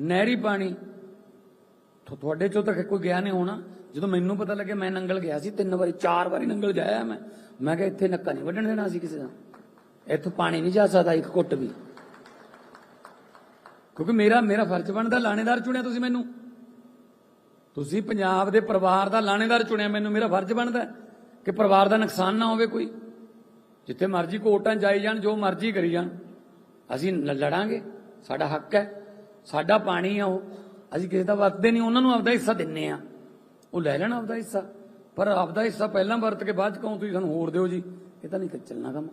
ਨਹਿਰੀ ਪਾਣੀ। ਤੁਹਾਡੇ ਚੋਂ ਤਾਂ ਕੋਈ ਗਿਆ ਨਹੀਂ ਹੋਣਾ। ਜਦੋਂ ਮੈਨੂੰ ਪਤਾ ਲੱਗਿਆ ਮੈਂ ਨੰਗਲ ਗਿਆ ਸੀ, ਤਿੰਨ ਵਾਰੀ, ਚਾਰ ਵਾਰੀ ਨੰਗਲ ਜਾਇਆ ਮੈਂ। ਮੈਂ ਕਿਹਾ ਇੱਥੇ ਨੱਕਾ ਨਹੀਂ ਵੱਢਣ ਦੇਣਾ ਸੀ ਕਿਸੇ ਦਾ। ਇੱਥੋਂ ਪਾਣੀ ਨਹੀਂ ਜਾ ਸਕਦਾ ਇੱਕ ਘੁੱਟ ਵੀ। ਕਿਉਂਕਿ ਮੇਰਾ ਮੇਰਾ ਫਰਜ਼ ਬਣਦਾ ਲਾਣੇਦਾਰ ਚੁਣਿਆ ਤੁਸੀਂ ਮੈਨੂੰ। ਤੁਸੀਂ ਪੰਜਾਬ ਦੇ ਪਰਿਵਾਰ ਦਾ ਲਾਣੇਦਾਰ ਚੁਣਿਆ ਮੈਨੂੰ, ਮੇਰਾ ਫਰਜ਼ ਬਣਦਾ ਕਿ ਪਰਿਵਾਰ ਦਾ ਨੁਕਸਾਨ ਨਾ ਹੋਵੇ ਕੋਈ। ਜਿੱਥੇ ਮਰਜ਼ੀ ਕੋਰਟਾਂ 'ਚ ਜਾਈ ਜਾਣ, ਜੋ ਮਰਜ਼ੀ ਕਰੀ ਜਾਣ। ਅਸੀਂ ਲ- ਲੜਾਂਗੇ, ਸਾਡਾ ਹੱਕ ਹੈ। ਸਾਡਾ ਪਾਣੀ ਆ ਉਹ। ਅਸੀਂ ਕਿਸੇ ਦਾ ਵਰਤਦੇ ਨਹੀਂ, ਉਹਨਾਂ ਨੂੰ ਆਪਦਾ ਹਿੱਸਾ ਦਿੰਨੇ ਆ। ਉਹ ਲੈ ਲੈਣ ਆਪਦਾ ਹਿੱਸਾ। ਪਰ ਆਪਦਾ ਹਿੱਸਾ ਪਹਿਲਾਂ ਵਰਤ ਕੇ ਬਾਅਦ ਚ ਕਹੋ ਤੁਸੀਂ ਸਾਨੂੰ ਹੋਰ ਦਿਓ ਜੀ। ਇਹ ਤਾਂ ਨਹੀਂ ਚੱਲਣਾ ਕੰਮ।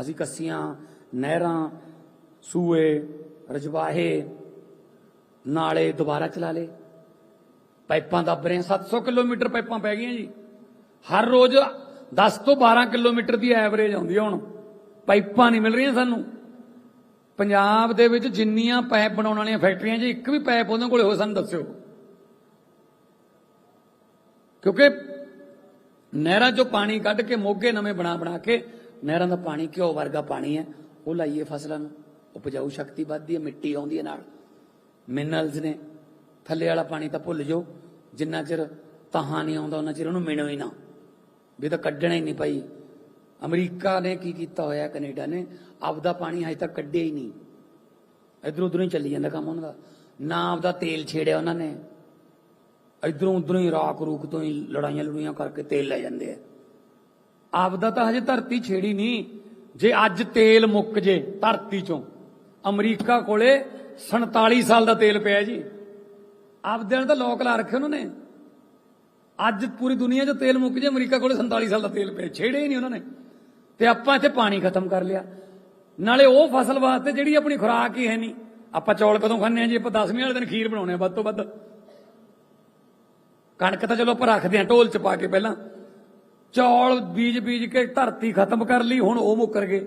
ਅਸੀਂ ਕੱਸੀਆਂ, ਨਹਿਰਾਂ, ਸੂਏ, ਰਜਵਾਹੇ, ਨਾਲੇ ਦੁਬਾਰਾ ਚਲਾ ਲੇ ਪਾਈਪਾਂ ਦੱਬ ਰਹੇ ਹਾਂ। 700 ਕਿਲੋਮੀਟਰ ਪਾਈਪਾਂ ਪੈ ਗਈਆਂ ਜੀ। ਹਰ ਰੋਜ਼ 10 ਤੋਂ 12 ਕਿਲੋਮੀਟਰ ਦੀ ਐਵਰੇਜ ਆਉਂਦੀ ਹੈ ਹੁਣ। ਪਾਈਪਾਂ ਨਹੀਂ ਮਿਲ ਰਹੀਆਂ ਸਾਨੂੰ। ਪੰਜਾਬ ਦੇ ਵਿੱਚ ਜਿੰਨੀਆਂ ਪਾਈਪ ਬਣਾਉਣ ਵਾਲੀਆਂ ਫੈਕਟਰੀਆਂ 'ਚ ਇੱਕ ਵੀ ਪਾਈਪ ਉਹਨਾਂ ਕੋਲੇ ਹੋ ਸਾਨੂੰ ਦੱਸਿਓ। ਕਿਉਂਕਿ ਨਹਿਰਾਂ 'ਚੋਂ ਪਾਣੀ ਕੱਢ ਕੇ ਮੋਗੇ ਨਵੇਂ ਬਣਾ ਬਣਾ ਕੇ, ਨਹਿਰਾਂ ਦਾ ਪਾਣੀ ਘਿਓ ਵਰਗਾ ਪਾਣੀ ਹੈ, ਉਹ ਲਾਈਏ ਫਸਲਾਂ ਨੂੰ। ਉਪਜਾਊ ਸ਼ਕਤੀ ਵੱਧਦੀ ਹੈ, ਮਿੱਟੀ ਆਉਂਦੀ ਹੈ ਨਾਲ। ਮਿਨਰਲਸ ਨੇ, ਥੱਲੇ ਵਾਲਾ ਪਾਣੀ ਤਾਂ ਭੁੱਲ ਜਾਓ, ਜਿੰਨਾ ਚਿਰ ਤਹਾਂ ਨਹੀਂ ਆਉਂਦਾ, ਉਹਨਾਂ ਚਿਰ ਉਹਨੂੰ ਮਿਣੋ ਹੀ ਨਾ। ਵੀ ਤਾਂ ਕੱਢਣਾ ਹੀ ਨਹੀਂ ਪਈ ਅਮਰੀਕਾ ਨੇ ਕੀ ਕੀਤਾ ਹੋਇਆ, ਕੈਨੇਡਾ ਨੇ? ਆਪਦਾ ਪਾਣੀ ਹਜੇ ਤੱਕ ਕੱਢਿਆ ਹੀ ਨਹੀਂ। ਇਧਰ ਉਧਰੋਂ ਹੀ ਚੱਲੀ ਜਾਂਦਾ ਕੰਮ ਉਹਨਾਂ ਦਾ। ਨਾ ਆਪਦਾ ਤੇਲ ਛੇੜਿਆ ਉਹਨਾਂ ਨੇ। ਇਧਰੋਂ ਉਧਰੋਂ ਹੀ ਰਾਕ ਰੂਕ ਤੋਂ ਹੀ ਲੜਾਈਆਂ ਲੜੂਈਆਂ ਕਰਕੇ ਤੇਲ ਲੈ ਜਾਂਦੇ ਆ। ਆਪਦਾ ਤਾਂ ਹਜੇ ਧਰਤੀ ਛੇੜੀ ਨਹੀਂ। ਜੇ ਅੱਜ ਤੇਲ ਮੁੱਕ ਜੇ ਧਰਤੀ ਚੋਂ, ਅਮਰੀਕਾ ਕੋਲੇ 47 ਸਾਲ ਦਾ ਤੇਲ ਪਿਆ ਜੀ। ਆਪਦੇ ਨਾਲ ਤਾਂ ਲੋਕ ਲਾ ਰੱਖੇ ਉਹਨਾਂ ਨੇ। ਅੱਜ ਪੂਰੀ ਦੁਨੀਆ 'ਚ ਤੇਲ ਮੁੱਕ ਜੇ, ਅਮਰੀਕਾ ਕੋਲੇ 47 ਸਾਲ ਦਾ ਤੇਲ ਪਿਆ। ਛੇੜੇ ਹੀ ਨਹੀਂ ਉਹਨਾਂ ਨੇ। ਤੇ ਆਪਾਂ ਇੱਥੇ ਪਾਣੀ ਖਤਮ ਕਰ ਲਿਆ। ਨਾਲੇ ਉਹ ਫਸਲ ਵਾਸਤੇ ਜਿਹੜੀ ਆਪਣੀ ਖੁਰਾਕ ਹੀ ਹੈ ਨਹੀਂ। ਆਪਾਂ ਚੌਲ ਕਦੋਂ ਖਾਂਦੇ ਆ ਜੀ? ਆਪਾਂ 10ਵੀਂ ਵਾਲੇ ਦਿਨ ਖੀਰ ਬਣਾਉਣੇ ਆ ਵੱਧ ਤੋਂ ਵੱਧ। ਕਣਕ ਤਾਂ ਚਲੋ ਆਪਾਂ ਰੱਖਦੇ ਆ ਢੋਲ 'ਚ ਪਾ ਕੇ ਪਹਿਲਾਂ। ਚੌਲ ਬੀਜ ਬੀਜ ਕੇ ਧਰਤੀ ਖਤਮ ਕਰ ਲਈ, ਹੁਣ ਉਹ ਮੁੱਕਰ ਗਏ।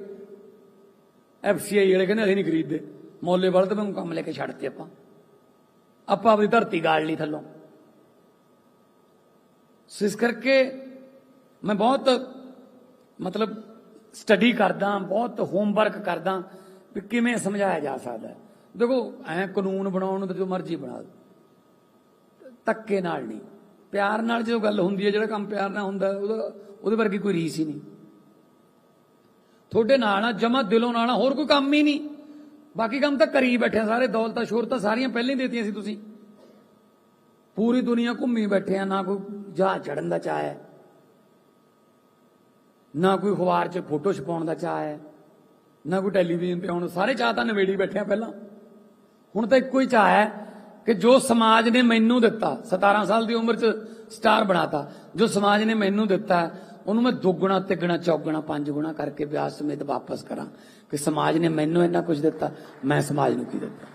ਐਫਸੀਆਈ ਵਾਲੇ ਕਹਿੰਦੇ ਅਸੀਂ ਨਹੀਂ ਖਰੀਦਦੇ। ਮੌਲੇ ਵਾਲੇ ਤਾਂ ਮੈਨੂੰ ਕੰਮ ਲੈ ਕੇ ਛੱਡਤੇ ਆਪਾਂ। ਆਪਾਂ ਆਪਣੀ ਧਰਤੀ ਗਾਲ ਲਈ ਥੱਲੋਂ। ਸੋ ਇਸ ਕਰਕੇ ਮੈਂ ਬਹੁਤ ਮਤਲਬ ਸਟੱਡੀ ਕਰਦਾ ਬਹੁਤ ਹੋਮਵਰਕ ਕਰਦਾ ਵੀ ਕਿਵੇਂ ਸਮਝਾਇਆ ਜਾ ਸਕਦਾ ਦੇਖੋ ਐ ਕਾਨੂੰਨ ਬਣਾਉਣ ਨੂੰ ਤਾਂ ਜੋ ਮਰਜ਼ੀ ਬਣਾ ਦਿਓ। ਧੱਕੇ ਨਾਲ ਨਹੀਂ। ਪਿਆਰ ਨਾਲ ਜਦੋਂ ਗੱਲ ਹੁੰਦੀ ਹੈ ਜਿਹੜਾ ਕੰਮ ਪਿਆਰ ਨਾਲ ਹੁੰਦਾ ਉਹਦਾ ਉਹਦੇ ਵਰਗੀ ਕੋਈ ਰੀਸ ਹੀ ਨਹੀਂ। ਤੁਹਾਡੇ ਨਾਲ ਆ ਜਮਾ ਦਿਲੋਂ ਨਾਲ ਆ, ਹੋਰ ਕੋਈ ਕੰਮ ਹੀ ਨਹੀਂ। ਬਾਕੀ ਕੰਮ ਤਾਂ ਕਰੀ ਬੈਠੇ ਸਾਰੇ ਦੌਲਤਾਂ ਸ਼ੋਹਰਤਾਂ ਸਾਰੀਆਂ ਪਹਿਲਾਂ ਹੀ ਦੇਤੀਆਂ ਸੀ ਤੁਸੀਂ। ਪੂਰੀ ਦੁਨੀਆ ਘੁੰਮੀ ਬੈਠੇ ਆ ਨਾ ਕੋਈ ਜਹਾਜ਼ ਚੜਨ ਦਾ ਚਾਹ ਹੈ। ਨਾ ਕੋਈ ਅਖਬਾਰ 'ਚ ਫੋਟੋ ਛਪਾਉਣ ਦਾ ਚਾਹ ਹੈ, ਨਾ ਕੋਈ ਟੈਲੀਵਿਜ਼ਨ ਤੇ ਆਉਣ ਸਾਰੇ ਚਾਹ ਤਾਂ ਨਵੇੜੀ ਬੈਠੇ ਪਹਿਲਾਂ। ਹੁਣ ਤਾਂ ਇੱਕੋ ਹੀ ਚਾਹ ਹੈ ਕਿ ਜੋ ਸਮਾਜ ਨੇ ਮੈਨੂੰ ਦਿੱਤਾ 17 ਸਾਲ ਦੀ ਉਮਰ 'ਚ ਸਟਾਰ ਬਣਾਤਾ, ਜੋ ਸਮਾਜ ਨੇ ਮੈਨੂੰ ਦਿੱਤਾ, ਉਹਨੂੰ ਮੈਂ ਦੁੱਗਣਾ, ਤਿੱਗਣਾ, ਚੌਗਣਾ, ਪੰਜ ਗੁਣਾ ਕਰਕੇ ਵਿਆਹ ਸਮੇਤ ਵਾਪਸ ਕਰਾਂ ਕਿ ਸਮਾਜ ਨੇ ਮੈਨੂੰ ਇੰਨਾ ਕੁਝ ਦਿੱਤਾ, ਮੈਂ ਸਮਾਜ ਨੂੰ ਕੀ ਦਿੱਤਾ?